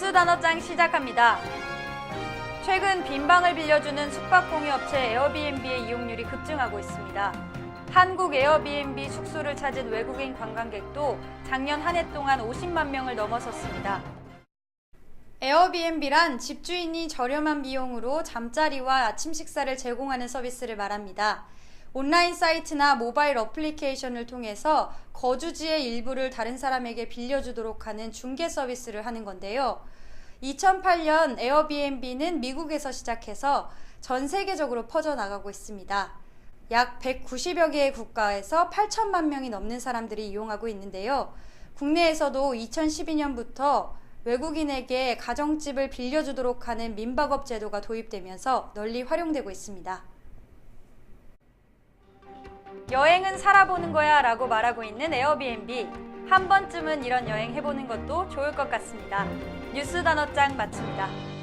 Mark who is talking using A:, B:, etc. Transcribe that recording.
A: 단어장 시작합니다. 최근 빈방을 빌려주는 숙박 공유업체 에어비앤비의 이용률이 급증하고 있습니다. 한국 에어비앤비 숙소를 찾은 외국인 관광객도 작년 한 해 동안 50만 명을 넘어섰습니다. 에어비앤비란 집주인이 저렴한 비용으로 잠자리와 아침 식사를 제공하는 서비스를 말합니다. 온라인 사이트나 모바일 어플리케이션을 통해서 거주지의 일부를 다른 사람에게 빌려주도록 하는 중개 서비스를 하는 건데요. 2008년 에어비앤비는 미국에서 시작해서 전 세계적으로 퍼져나가고 있습니다. 약 190여 개의 국가에서 8천만 명이 넘는 사람들이 이용하고 있는데요. 국내에서도 2012년부터 외국인에게 가정집을 빌려주도록 하는 민박업 제도가 도입되면서 널리 활용되고 있습니다. 여행은 살아보는 거야 라고 말하고 있는 에어비앤비. 한 번쯤은 이런 여행 해보는 것도 좋을 것 같습니다. 뉴스 단어장 마칩니다.